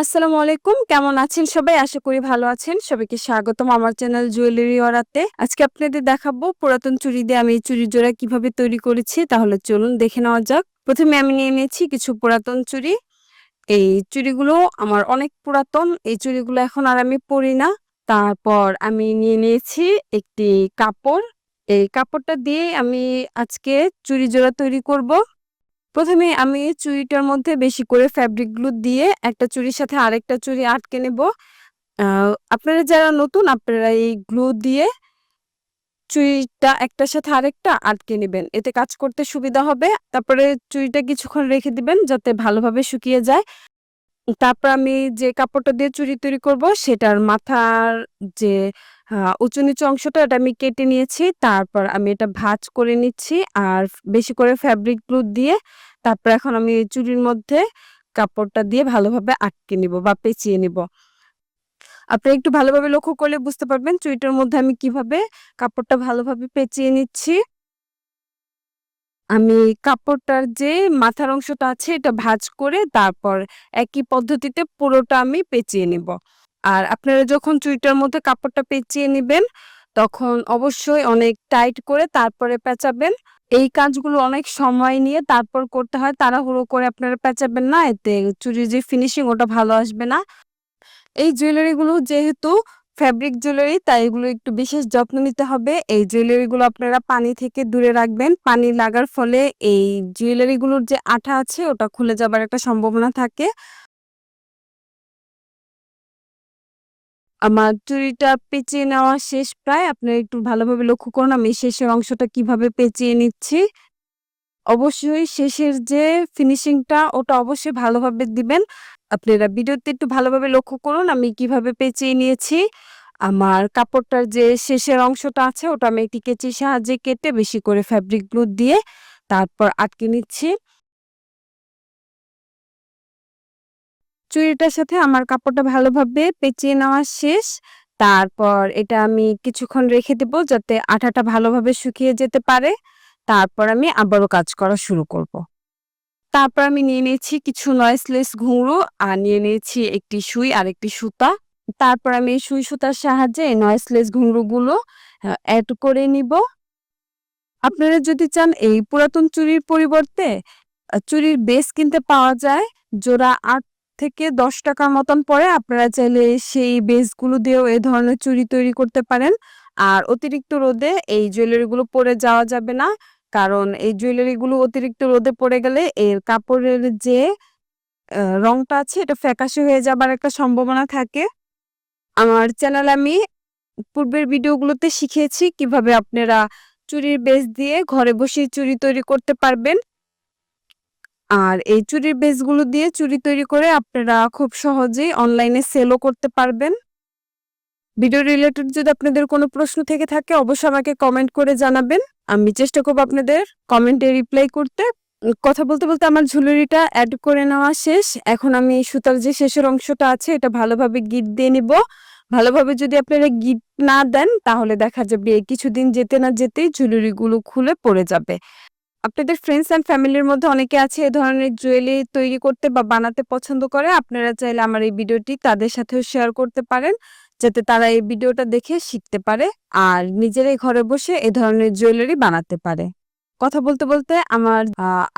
আসসালামু আলাইকুম। কেমন আছেন সবাই? আশা করি ভালো আছেন। সবাইকে স্বাগতম আমার চ্যানেল জুয়েলারি ওরাতে আজকে আপনাদের দেখাবো পুরাতন চুড়ি দিয়ে আমি চুড়ির জোড়া কীভাবে তৈরি করেছি। তাহলে চলুন দেখে নেওয়া যাক। প্রথমে আমি নিয়ে নিয়েছি কিছু পুরাতন চুড়ি এই চুড়িগুলো আমার অনেক পুরাতন। এই চুড়িগুলো এখন আর আমি পরি না। তারপর আমি নিয়ে নিয়েছি একটি কাপড়। এই কাপড়টা দিয়ে আমি আজকে চুড়ি জোড়া তৈরি করব। প্রথমে আমি চুড়িটার মধ্যে বেশি করে ফ্যাব্রিক গ্লু দিয়ে একটা চুড়ির সাথে আরেকটা চুড়ি আটকে নেব। আপনারা যারা নতুন, আপনারা এই গ্লু দিয়ে চুড়িটা একটার সাথে আরেকটা আটকে নেবেন। এতে কাজ করতে সুবিধা হবে। তারপরে চুড়িটা কিছুক্ষণ রেখে দিবেন যাতে ভালোভাবে শুকিয়ে যায়। তারপর আমি যে কাপড়টা দিয়ে চুড়ি তৈরি করব, সেটার মাথার যে উঁচু নিচু অংশটা, এটা আমি কেটে নিয়েছি। তারপর আমি এটা ভাঁজ করে নিচ্ছি আর বেশি করে ফ্যাব্রিক গ্লু দিয়ে তারপর এখন আমি এই চুড়ির মধ্যে কাপড়টা দিয়ে ভালোভাবে আটকে নিব বা পেঁচিয়ে নিব। আপনি একটু ভালোভাবে লক্ষ্য করলে বুঝতে পারবেন চুড়িটার মধ্যে আমি কীভাবে কাপড়টা ভালোভাবে পেঁচিয়ে নিচ্ছি। আমি কাপড়টার যে মাথার অংশটা আছে এটা ভাঁজ করে তারপর একই পদ্ধতিতে পুরোটা আমি পেঁচিয়ে নিব। আর আপনারা যখন চুড়িটার মধ্যে কাপড়টা পেঁচিয়ে নিবেন, তখন অবশ্যই অনেক টাইট করে তারপরে পেঁচাবেন। এই কাজগুলো অনেক সময় নিয়ে তারপর করতে হয়, তাড়াহুড়ো করে আপনারা পেঁচাবেন না, এতে চুরির যে ফিনিশিং ওটা ভালো আসবে না। এই জুয়েলারিগুলো যেহেতু ফ্যাব্রিক জুয়েলারি তাই এগুলো একটু বিশেষ যত্ন নিতে হবে। এই জুয়েলারিগুলো আপনারা পানি থেকে দূরে রাখবেন। পানি লাগার ফলে এই জুয়েলারিগুলোর যে আঠা আছে, ওটা খুলে যাবার একটা সম্ভাবনা থাকে। আমার চুরিটা পেঁচিয়ে নেওয়া শেষ প্রায়। আপনারা একটু ভালোভাবে লক্ষ্য করুন, আমি শেষের অংশটা কীভাবে পেঁচিয়ে নিচ্ছি। অবশ্যই শেষের যে ফিনিশিংটা ওটা অবশ্যই ভালোভাবে দিবেন। আপনারা ভিডিওতে একটু ভালোভাবে লক্ষ্য করুন, আমি কীভাবে পেঁচিয়ে নিয়েছি। আমার কাপড়টার যে শেষের অংশটা আছে, ওটা আমি একটি কেচির সাহায্যে কেটে বেশি করে ফ্যাব্রিক গ্লু দিয়ে তারপর আটকে নিচ্ছি। চুড়িটার সাথে আমার কাপড়টা ভালোভাবে পেঁচিয়ে নেওয়া শেষ। তারপর এটা আমি কিছুক্ষণ রেখে দেব যাতে আঠাটা ভালোভাবে শুকিয়ে যেতে পারে। তারপর আমি আবারও কাজ করা শুরু করব। তারপর আমি নিয়ে নিয়েছি কিছু নয়েসলেস ঘুঙরু আর নিয়ে নিয়েছি একটি সুই, আর একটি সুতা। তারপর আমি এই সুই সুতার সাহায্যে এই নয়েসলেস ঘুঙরুগুলো অ্যাড করে নিব। আপনারা যদি চান এই পুরাতন চুরির পরিবর্তে চুরির বেস কিনতে পাওয়া যায়, জোড়া আট থেকে দশ টাকার মতন পরে আপনারা চাইলে সেই বেসগুলো দিয়েও এ ধরনের চুড়ি তৈরি করতে পারেন। আর অতিরিক্ত রোদে এই জুয়েলারিগুলো পরে যাওয়া যাবে না। কারণ এই জুয়েলারিগুলো অতিরিক্ত রোদে পড়ে গেলে এর কাপড়ের যে রংটা আছে এটা ফ্যাকাশে হয়ে যাবার একটা সম্ভাবনা থাকে। আমার চ্যানেল আমি পূর্বের ভিডিওগুলোতে শিখিয়েছি কীভাবে আপনারা চুরির বেস দিয়ে ঘরে বসে চুড়ি তৈরি করতে পারবেন। আর এই চুরির বেসগুলো দিয়ে চুড়ি তৈরি করে আপনারা খুব সহজেই অনলাইনে সেলও করতে পারবেন। ভিডিও রিলেটেড যদি আপনাদের কোনো প্রশ্ন থেকে থাকে, অবশ্যই আমাকে কমেন্ট করে জানাবেন। আমি চেষ্টা করব আপনাদের কমেন্টে রিপ্লাই করতে। কথা বলতে বলতে আমার ঝুলুরিটা অ্যাড করে নেওয়া শেষ। এখন আমি সুতার যে শেষের অংশটা আছে, এটা ভালোভাবে গিট দিয়ে নিব। ভালোভাবে যদি আপনারা গিট না দেন, তাহলে দেখা যাবে কিছুদিন যেতে না যেতেই ঝুলুরিগুলো খুলে পড়ে যাবে। আপনাদের ফ্রেন্ডস অ্যান্ড ফ্যামিলির মধ্যে অনেকে আছে, এ ধরনের জুয়েলারি তৈরি করতে বা বানাতে পছন্দ করে। আপনারা চাইলে আমার এই ভিডিওটি তাদের সাথেও শেয়ার করতে পারেন। যাতে তারা এই ভিডিওটা দেখে শিখতে পারে আর নিজেরাই ঘরে বসে এ ধরনের জুয়েলারি বানাতে পারে। কথা বলতে বলতে আমার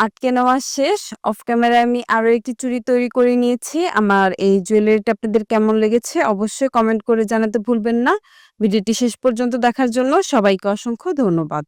আটকে নেওয়া শেষ। অফ ক্যামেরায় আমি আরও একটি চুরি তৈরি করে নিয়েছি। আমার এই জুয়েলারিটা আপনাদের কেমন লেগেছে অবশ্যই কমেন্ট করে জানাতে ভুলবেন না। ভিডিওটি শেষ পর্যন্ত দেখার জন্য সবাইকে অসংখ্য ধন্যবাদ।